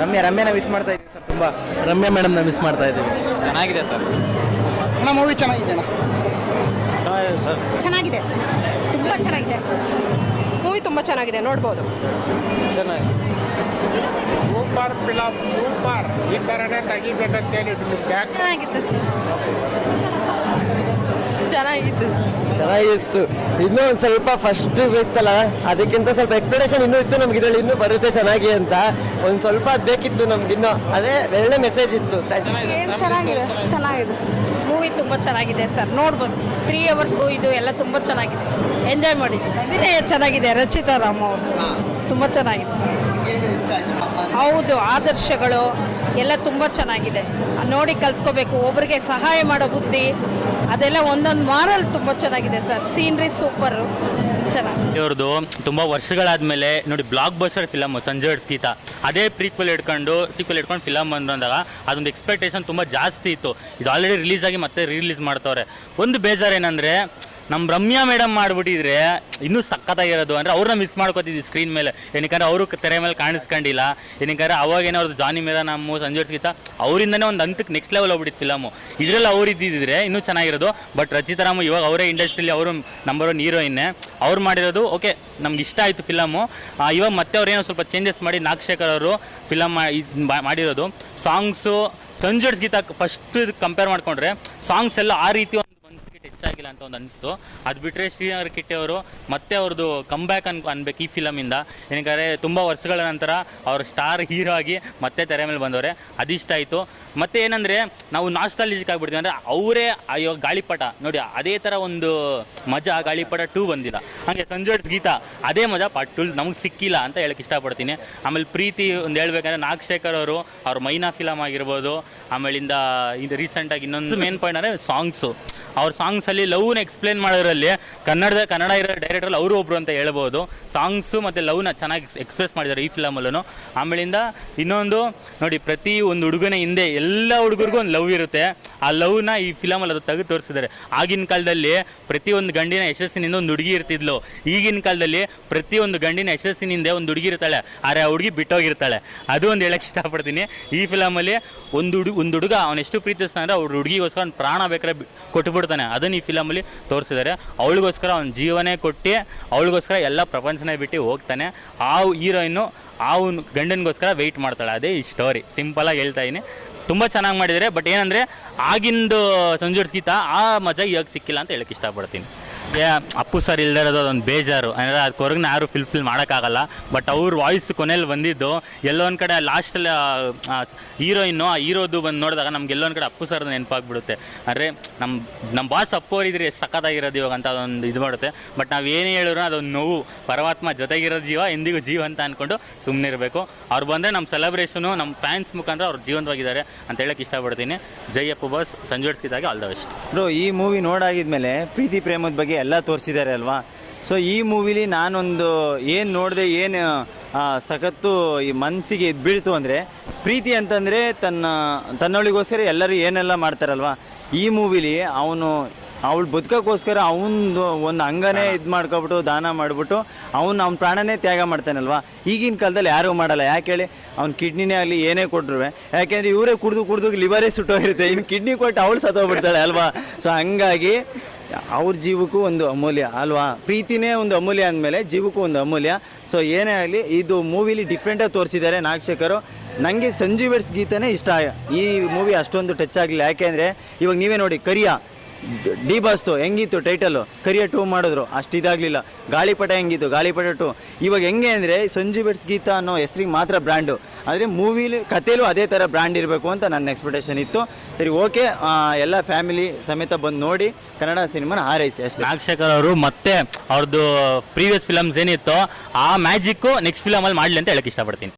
Ramya ರಮ್ಯಾನ miss ಮಾಡ್ತಾ ಇದ್ದೀವಿ sir ತುಂಬ ರಮ್ಯಾ ಮೇಡಮ್ನ ಮಿಸ್ ಮಾಡ್ತಾ ಇದ್ದೀವಿ. ಚೆನ್ನಾಗಿದೆ ಸರ್ ಅಣ್ಣ ಮೂವಿ ಚೆನ್ನಾಗಿದೆ ಅಣ್ಣ. ಚೆನ್ನಾಗಿದೆ ತುಂಬ ಚೆನ್ನಾಗಿದೆ. ಮೂವಿ ತುಂಬ ಚೆನ್ನಾಗಿದೆ ನೋಡ್ಬೋದು. Super film super. ಈ ಥರನೇ ತೆಗಿಬೇಕಂತೇಳಿ ಚೆನ್ನಾಗಿತ್ತು ಚೆನ್ನಾಗಿತ್ತು. ಚೆನ್ನಾಗಿತ್ತು. ಇನ್ನೂ ಒಂದು ಸ್ವಲ್ಪ ಫಸ್ಟ್ ಬೇಕಲ್ಲ ಅದಕ್ಕಿಂತ ಸ್ವಲ್ಪ ಎಕ್ಸ್ಪೆಕ್ಟೇಷನ್ ಇನ್ನೂ ಇತ್ತು ನಮ್ಗೆ ಇದರಲ್ಲಿ, ಇನ್ನೂ ಬರುತ್ತೆ ಚೆನ್ನಾಗಿ ಅಂತ. ಒಂದು ಸ್ವಲ್ಪ ಬೇಕಿತ್ತು ಬೇಕಿತ್ತು ನಮ್ಗಿನ್ನೂ ಅದೇ ಒಳ್ಳೆ ಮೆಸೇಜ್ ಇತ್ತು. ಚೆನ್ನಾಗಿದೆ? ಚೆನ್ನಾಗಿದೆ. ಮೂವಿ ತುಂಬ ಚೆನ್ನಾಗಿದೆ ಸರ್. ನೋಡ್ಬೋದು. ತ್ರೀ ಅವರ್ಸು ಇದು ಎಲ್ಲ ತುಂಬ ಚೆನ್ನಾಗಿದೆ. ಎಂಜಾಯ್ ಮಾಡಿ. ಅಭಿನಯ ಚೆನ್ನಾಗಿದೆ. ರಚಿತಾ ರಾಮ್ ಅವರು. ತುಂಬ ಚೆನ್ನಾಗಿದೆ. ಹೌದು, ಆದರ್ಶಗಳು ಎಲ್ಲ ತುಂಬ ಚೆನ್ನಾಗಿದೆ. ನೋಡಿ ಕಲ್ತ್ಕೋಬೇಕು. ಒಬ್ರಿಗೆ ಸಹಾಯ ಮಾಡೋ ಬುದ್ಧಿ ಅದೆಲ್ಲ ಒಂದೊಂದು ಮಾರಲ್ ತುಂಬ ಚೆನ್ನಾಗಿದೆ ಸರ್. ಸೀನ್ರಿ ಸೂಪರ್ ಚೆನ್ನಾಗಿ ಇವ್ರದ್ದು ತುಂಬ ವರ್ಷಗಳಾದಮೇಲೆ ನೋಡಿ ಬ್ಲಾಕ್ ಬಸ್ಟರ್ ಫಿಲಮ್ ಸಂಜರ್ಸ್ ಗೀತ. ಅದೇ ಪ್ರೀಕ್ವಲ್ ಇಟ್ಕೊಂಡು ಸೀಕ್ವಲ್ ಇಟ್ಕೊಂಡು ಫಿಲಮ್ ಬಂದಾಗ ಅದೊಂದು ಎಕ್ಸ್ಪೆಕ್ಟೇಷನ್ ತುಂಬ ಜಾಸ್ತಿ ಇತ್ತು. ಇದು ಆಲ್ರೆಡಿ ರಿಲೀಸ್ ಆಗಿ ಮತ್ತೆ ರಿಲೀಸ್ ಮಾಡ್ತವ್ರೆ. ಒಂದು ಬೇಜಾರು ಏನಂದರೆ ನಮ್ಮ ರಮ್ಯಾ ಮೇಡಮ್ ಮಾಡಿಬಿಟ್ಟಿದ್ರೆ ಇನ್ನೂ ಸಖತ್ತಾಗಿರೋದು ಅಂದರೆ ಅವ್ರನ್ನ ಮಿಸ್ ಮಾಡ್ಕೋತಿದ್ವಿ ಸ್ಕ್ರೀನ್ ಮೇಲೆ. ಏನಕ್ಕಂದ್ರೆ ಅವರು ತೆರೆ ಮೇಲೆ ಕಾಣಿಸ್ಕೊಂಡಿಲ್ಲ. ಏನಕ್ಕಂದ್ರೆ ಅವಾಗೇನೋ ಅವ್ರದ್ದು ಜಾನಿ ಮೇರ ನಮ್ಮ ಸಂಜೋರ್ಸ್ಗಿಂತ ಗೀತ ಅವರಿಂದನೇ ಒಂದು ಹಂತಕ್ಕೆ ನೆಕ್ಸ್ಟ್ ಲೆವೆಲ್ ಹೋಗ್ಬಿಟ್ಟಿತ್ತು ಫಿಲಮು ಇದರಲ್ಲಿ ಅವ್ರು ಇದ್ದಿದ್ರೆ ಇನ್ನೂ ಚೆನ್ನಾಗಿರೋದು. ಬಟ್ ರಚಿತಾರಾಮ್ ಇವಾಗ ಅವರೇ ಇಂಡಸ್ಟ್ರಿಲಿ ಅವರು ನಂಬರ್ ಒನ್ ಹೀರೋಯಿನ್ನೇ ಅವ್ರು ಮಾಡಿರೋದು ಓಕೆ ನಮ್ಗೆ ಇಷ್ಟ ಆಯಿತು ಫಿಲಮು ಇವಾಗ ಮತ್ತೆ ಅವ್ರೇನೋ ಸ್ವಲ್ಪ ಚೇಂಜಸ್ ಮಾಡಿ ನಾಗಶೇಖರ್ ಅವರು ಫಿಲಮ್ ಮಾಡಿರೋದು. ಸಾಂಗ್ಸು ಸಂಜರ್ಸ್ ಗೀತ ಫಸ್ಟ್ ಕಂಪೇರ್ ಮಾಡಿಕೊಂಡ್ರೆ ಸಾಂಗ್ಸ್ ಎಲ್ಲ ಆ ರೀತಿ ಒಂದು ಮನಸ್ಸಿಗೆ ಟಚ್ ಆಗಿಲ್ಲ ಅಂತ ಒಂದು ಅನಿಸ್ತು ಅದು ಬಿಟ್ಟರೆ ಶ್ರೀನಗರ್ ಕಿಟ್ಟಿ ಅವರು ಮತ್ತೆ ಅವ್ರದ್ದು ಕಮ್ ಬ್ಯಾಕ್ ಅನ್ ಅನ್ಬೇಕು ಈ ಫಿಲಮಿಂದ. ಏನಕ್ಕೆ ತುಂಬ ವರ್ಷಗಳ ನಂತರ ಅವ್ರ ಸ್ಟಾರ್ ಹೀರೋ ಆಗಿ ಮತ್ತೆ ತೆರೆ ಮೇಲೆ ಬಂದವ್ರೆ. ಅದಿಷ್ಟ ಆಯಿತು. ಮತ್ತೆ ಏನಂದರೆ ನಾವು ನಾಸ್ಟಾಲಜಿಕ್ ಆಗಿಬಿಡ್ತೀವಿ. ಅಂದರೆ ಅವರೇ ಅಯ್ಯೋ ಗಾಳಿಪಟ. ನೋಡಿ, ಅದೇ ಥರ ಒಂದು ಮಜಾ ಗಾಳಿಪಟ ಟೂ ಬಂದಿಲ್ಲ. ಹಾಗೆ ಸಂಜೋಡ್ಸ್ ಗೀತಾ, ಅದೇ ಮಜಾ ಪಾರ್ಟ್ ಟು ನಮಗೆ ಸಿಕ್ಕಿಲ್ಲ ಅಂತ ಹೇಳಕ್ಕೆ ಇಷ್ಟಪಡ್ತೀನಿ. ಆಮೇಲೆ ಪ್ರೀತಿ ಒಂದು ಹೇಳ್ಬೇಕಂದ್ರೆ ನಾಗಶೇಖರ್ ಅವರು, ಅವ್ರ ಮೈನಾ ಫಿಲಮ್ ಆಗಿರ್ಬೋದು. ಆಮೇಲಿಂದ ಇದು ರೀಸೆಂಟಾಗಿ ಇನ್ನೊಂದು ಮೇನ್ ಪಾಯಿಂಟ್ ಅಂದರೆ ಸಾಂಗ್ಸು ಅವ್ರ ಸಾಂಗ್ಸಲ್ಲಿ ಲವ್ನ ಎಕ್ಸ್ಪ್ಲೇನ್ ಮಾಡೋದ್ರಲ್ಲಿ ಕನ್ನಡದ, ಕನ್ನಡ ಇರೋ ಡೈರೆಕ್ಟ್ರಲ್ಲಿ ಅವರು ಒಬ್ರು ಅಂತ ಹೇಳ್ಬೋದು. ಸಾಂಗ್ಸು ಮತ್ತು ಲವ್ನ ಚೆನ್ನಾಗಿ ಎಕ್ಸ್ಪ್ರೆಸ್ ಮಾಡಿದ್ದಾರೆ ಈ ಫಿಲಮಲ್ಲೂ ಆಮೇಲಿಂದ ಇನ್ನೊಂದು, ನೋಡಿ ಪ್ರತಿ ಒಂದು ಹುಡುಗನ ಹಿಂದೆ ಎಲ್ಲ ಹುಡುಗರಿಗೂ ಒಂದು ಲವ್ ಇರುತ್ತೆ. ಆ ಲವ್ನ ಈ ಫಿಲಮಲ್ಲಿ ಅದು ತೆಗೆದು ತೋರಿಸಿದ್ದಾರೆ. ಆಗಿನ ಕಾಲದಲ್ಲಿ ಪ್ರತಿಯೊಂದು ಗಂಡಿನ ಯಶಸ್ಸಿನಿಂದ ಒಂದು ಹುಡುಗಿ ಇರ್ತಿದ್ಲು. ಈಗಿನ ಕಾಲದಲ್ಲಿ ಪ್ರತಿಯೊಂದು ಗಂಡಿನ ಯಶಸ್ಸಿನಿಂದ ಒಂದು ಹುಡುಗಿ ಇರ್ತಾಳೆ. ಆದರೆ ಆ ಹುಡುಗಿ ಬಿಟ್ಟೋಗಿರ್ತಾಳೆ. ಅದು ಒಂದು ಹೇಳಕ್ಕೆ ಇಷ್ಟಪಡ್ತೀನಿ. ಈ ಫಿಲಮಲ್ಲಿ ಒಂದು ಹುಡುಗ ಒಂದು ಹುಡುಗ, ಅವನು ಎಷ್ಟು ಪ್ರೀತಿಸ್ತಾನೆ ಅಂದರೆ ಅವ್ರ ಹುಡುಗಿಗೋಸ್ಕರ ಪ್ರಾಣ ಬೇಕಾದ್ರೆ ಕೊಟ್ಬಿಡ್ತಾನೆ. ಅದನ್ನು ಈ ಫಿಲಮಲ್ಲಿ ತೋರಿಸಿದ್ದಾರೆ. ಅವಳಿಗೋಸ್ಕರ ಅವ್ನ ಜೀವನೇ ಕೊಟ್ಟು, ಅವಳಿಗೋಸ್ಕರ ಎಲ್ಲ ಪ್ರಪಂಚನೇ ಬಿಟ್ಟು ಹೋಗ್ತಾನೆ. ಆ ಹೀರೋಯಿನ್ನು ಆ ಗಂಡನಿಗೋಸ್ಕರ ವೆಯ್ಟ್ ಮಾಡ್ತಾಳೆ. ಅದೇ ಈ ಸ್ಟೋರಿ ಸಿಂಪಲಾಗಿ ಹೇಳ್ತಾ ಇದ್ದೀನಿ ತುಂಬ ಚೆನ್ನಾಗಿ ಮಾಡಿದ್ದಾರೆ. ಬಟ್ ಏನಂದರೆ, ಆಗಿಂದು ಸಂಜೋಡ್ಸ್ಗೀತ ಆ ಮಜಾ ಇವಾಗ ಸಿಕ್ಕಿಲ್ಲ ಅಂತ ಹೇಳಕ್ಕೆ ಇಷ್ಟಪಡ್ತೀನಿ. ಅಪ್ಪು ಸರ್ ಇಲ್ಲದೆ ಇರೋದು ಅದೊಂದು ಬೇಜಾರು. ಅಂದರೆ ಅದಕ್ಕೆ ಹೊರಗೆ ಯಾರು ಫಿಲ್ಫಿಲ್ ಫಿಲ್ ಮಾಡೋಕ್ಕಾಗಲ್ಲ. ಬಟ್ ಅವ್ರ ವಾಯ್ಸ್ ಕೊನೆಯಲ್ಲಿ ಬಂದಿದ್ದು, ಎಲ್ಲೋ ಒಂದು ಕಡೆ ಲಾಸ್ಟಲ್ಲಿ ಹೀರೋಯಿನ್ನು, ಆ ಹೀರೋದು ಬಂದು ನೋಡಿದಾಗ ನಮ್ಗೆ ಎಲ್ಲೋ ಒಂದು ಕಡೆ ಅಪ್ಪು ಸರ್ ನೆನಪಾಗ್ಬಿಡುತ್ತೆ. ಅಂದರೆ ನಮ್ಮ ನಮ್ಮ ಬಾಸ್ ಅಪ್ಪು ಅವರಿದ್ರೆ ಎಷ್ಟು ಸಖತ್ತಾಗಿರೋದು ಇವಾಗ ಅಂತ ಅದೊಂದು ಇದು ಮಾಡುತ್ತೆ. ಬಟ್ ನಾವು ಏನೇ ಹೇಳಿದ್ರು ಅದೊಂದು ನೋವು, ಪರಮಾತ್ಮ ಜೊತೆಗಿರೋ ಜೀವ, ಎಂದಿಗೂ ಜೀವ ಅಂತ ಅಂದ್ಕೊಂಡು ಸುಮ್ಮನೆ ಇರಬೇಕು. ಅವ್ರು ಬಂದರೆ ನಮ್ಮ ಸೆಲೆಬ್ರೇಷನು ನಮ್ಮ ಫ್ಯಾನ್ಸ್ ಮುಖಾಂತರ ಅವ್ರು ಜೀವಂತವಾಗಿದ್ದಾರೆ ಅಂತ ಹೇಳಕ್ಕೆ ಇಷ್ಟಪಡ್ತೀನಿ. ಜೈ ಅಪ್ಪು ಬಾಸ್ ಸಂಜೋಡ್ಸ್ಕಿದಾಗೆ ಆಲ್ ದ ಬೆಸ್ಟ್ ಬ್ರೋ ಈ ಮೂವಿ ನೋಡಾಗಿದ್ಮೇಲೆ, ಪ್ರೀತಿ ಪ್ರೇಮದ ಬಗ್ಗೆ ಎಲ್ಲ ತೋರಿಸಿದ್ದಾರೆ ಅಲ್ವಾ? ಸೊ ಈ ಮೂವಿಲಿ ನಾನೊಂದು ಏನು ನೋಡಿದೆ, ಏನು ಸಖತ್ತು ಈ ಮನಸ್ಸಿಗೆ ಇದು ಬೀಳ್ತು ಅಂದರೆ, ಪ್ರೀತಿ ಅಂತಂದರೆ ತನ್ನ, ತನ್ನೊಳಿಗೋಸ್ಕರ ಎಲ್ಲರೂ ಏನೆಲ್ಲ ಮಾಡ್ತಾರಲ್ವ? ಈ ಮೂವಿಲಿ ಅವನು ಅವಳು ಬದುಕೋಕ್ಕೋಸ್ಕರ ಅವನು ಒಂದು ಅಂಗನೇ ಇದು ಮಾಡ್ಕೊಬಿಟ್ಟು ದಾನ ಮಾಡಿಬಿಟ್ಟು ಅವ್ನು ಅವ್ನ ಪ್ರಾಣನೇ ತ್ಯಾಗ ಮಾಡ್ತಾನಲ್ವಾ? ಈಗಿನ ಕಾಲದಲ್ಲಿ ಯಾರೂ ಮಾಡಲ್ಲ. ಯಾಕೆ ಹೇಳಿ? ಅವ್ನ ಕಿಡ್ನಿನೇ ಆಗಲಿ ಏನೇ ಕೊಟ್ಟರು ಯಾಕೆಂದರೆ ಇವರೇ ಕುಡಿದು ಕುಡಿದು ಲಿವರೇ ಸುಟ್ಟೋಗಿರುತ್ತೆ. ಇನ್ನು ಕಿಡ್ನಿ ಕೊಟ್ಟು ಅವಳು ಸತ್ತೋಗ್ಬಿಡ್ತಾಳೆ ಅಲ್ವಾ? ಸೊ ಹಂಗಾಗಿ ಅವ್ರ ಜೀವಕ್ಕೂ ಒಂದು ಅಮೂಲ್ಯ ಅಲ್ವಾ? ಪ್ರೀತಿನೇ ಒಂದು ಅಮೂಲ್ಯ ಅಂದಮೇಲೆ ಜೀವಕ್ಕೂ ಒಂದು ಅಮೂಲ್ಯ. ಸೊ ಏನೇ ಆಗಲಿ ಇದು ಮೂವಿಲಿ ಡಿಫ್ರೆಂಟಾಗಿ ತೋರಿಸಿದ್ದಾರೆ ನಾಗಶೇಖರು. ನನಗೆ ಸಂಜೀವ್ ಗೀತನೇ ಇಷ್ಟ. ಈ ಮೂವಿ ಅಷ್ಟೊಂದು ಟಚ್ ಆಗಲಿಲ್ಲ. ಯಾಕೆಂದರೆ ಇವಾಗ ನೀವೇ ನೋಡಿ ಕರಿಯ. ಡಿ ಬಾಸ್ತು ಹೆಂಗಿತ್ತು ಟೈಟಲು ಕರಿಯರ್ ಟೂ ಮಾಡಿದ್ರು. ಅಷ್ಟು ಇದಾಗಲಿಲ್ಲ. ಗಾಳಿಪಟ ಹೆಂಗಿತ್ತು? ಗಾಳಿಪಟ ಟು ಇವಾಗ ಹೆಂಗೆ ಅಂದರೆ ಸಂಜು ಬೆಟ್ಸ್ ಗೀತಾ ಅನ್ನೋ ಹೆಸ್ರಿಗೆ ಮಾತ್ರ ಬ್ರ್ಯಾಂಡು ಆದರೆ ಮೂವಿಲಿ, ಕಥೆಲೂ ಅದೇ ಥರ ಬ್ರ್ಯಾಂಡ್ ಇರಬೇಕು ಅಂತ ನನ್ನ ಎಕ್ಸ್ಪೆಕ್ಟೇಷನ್ ಇತ್ತು. ಸರಿ ಓಕೆ ಎಲ್ಲ ಫ್ಯಾಮಿಲಿ ಸಮೇತ ಬಂದು ನೋಡಿ ಕನ್ನಡ ಸಿನಿಮಾನ ಹಾರೈಸಿ ಅಷ್ಟೇ. ನಾಗಶೇಖರ್ ಅವರು ಮತ್ತೆ ಅವ್ರದ್ದು ಪ್ರೀವಿಯಸ್ ಫಿಲಮ್ಸ್ ಏನಿತ್ತೋ, ಆ ಮ್ಯಾಜಿಕ್ಕು ನೆಕ್ಸ್ಟ್ ಫಿಲಮಲ್ಲಿ ಮಾಡಲಿ ಅಂತ ಹೇಳಕ್ಕೆ ಇಷ್ಟಪಡ್ತೀನಿ.